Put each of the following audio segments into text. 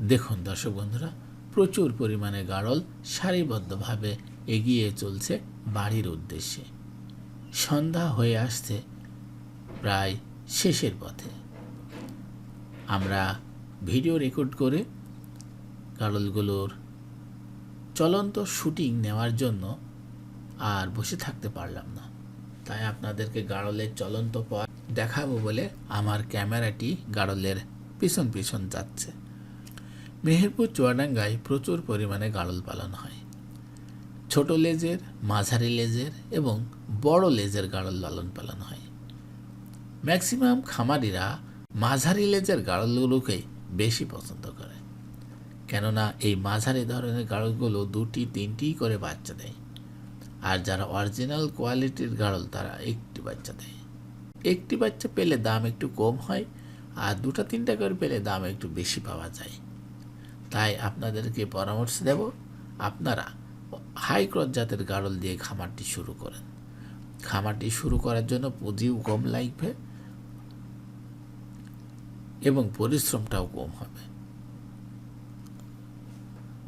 দেখুন দর্শক বন্ধুরা, প্রচুর পরিমাণে গাড়ল সারিবদ্ধভাবে এগিয়ে চলছে বাড়ির উদ্দেশ্যে। সন্ধ্যা হয়ে আসছে প্রায় শেষের পথে। আমরা ভিডিও রেকর্ড করে গাড়লগুলোর চলন্ত শুটিং নেওয়ার জন্য আর বসে থাকতে পারলাম না। তাই আপনাদেরকে গাড়লের চলন্ত পথ দেখাবো বলে আমার ক্যামেরাটি গাড়লের পিছন পিছন যাচ্ছে। মেহেরপুর চুয়াডাঙ্গায় প্রচুর পরিমাণে গাড়ল পালন হয়। ছোট লেজের, মাঝারি লেজের এবং বড় লেজের গাড়ল লালন পালন হয়। ম্যাক্সিমাম খামারিরা মাঝারি লেজের গাড়লগুলোকে বেশি পছন্দ করে। কেননা এই মাঝারি ধরনের গাড়লগুলো দুটি, তিনটি করে বাচ্চা দেয়। আর যারা অরিজিনাল কোয়ালিটির গাড়ল, তারা একটি বাচ্চা দেয়। একটি বাচ্চা পেলে দাম একটু কম হয় আর দুটা, তিনটা করে পেলে দাম একটু বেশি পাওয়া যায়। তাই আপনাদেরকে পরামর্শ দেব, আপনারা হাই ক্রস জাতের গাড়ল দিয়ে খামারটি শুরু করেন। খামারটি শুরু করার জন্য পুঁজিও কম লাগবে এবং পরিশ্রমটাও কম হবে।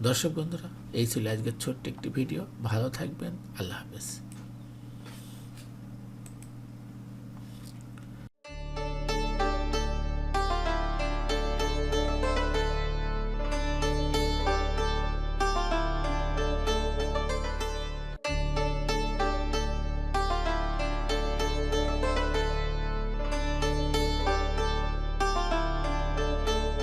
দর্শক বন্ধুরা, এই ছিল আজকের ছোট্ট একটি ভিডিও। ভালো থাকবেন, আল্লাহ হাফেজ।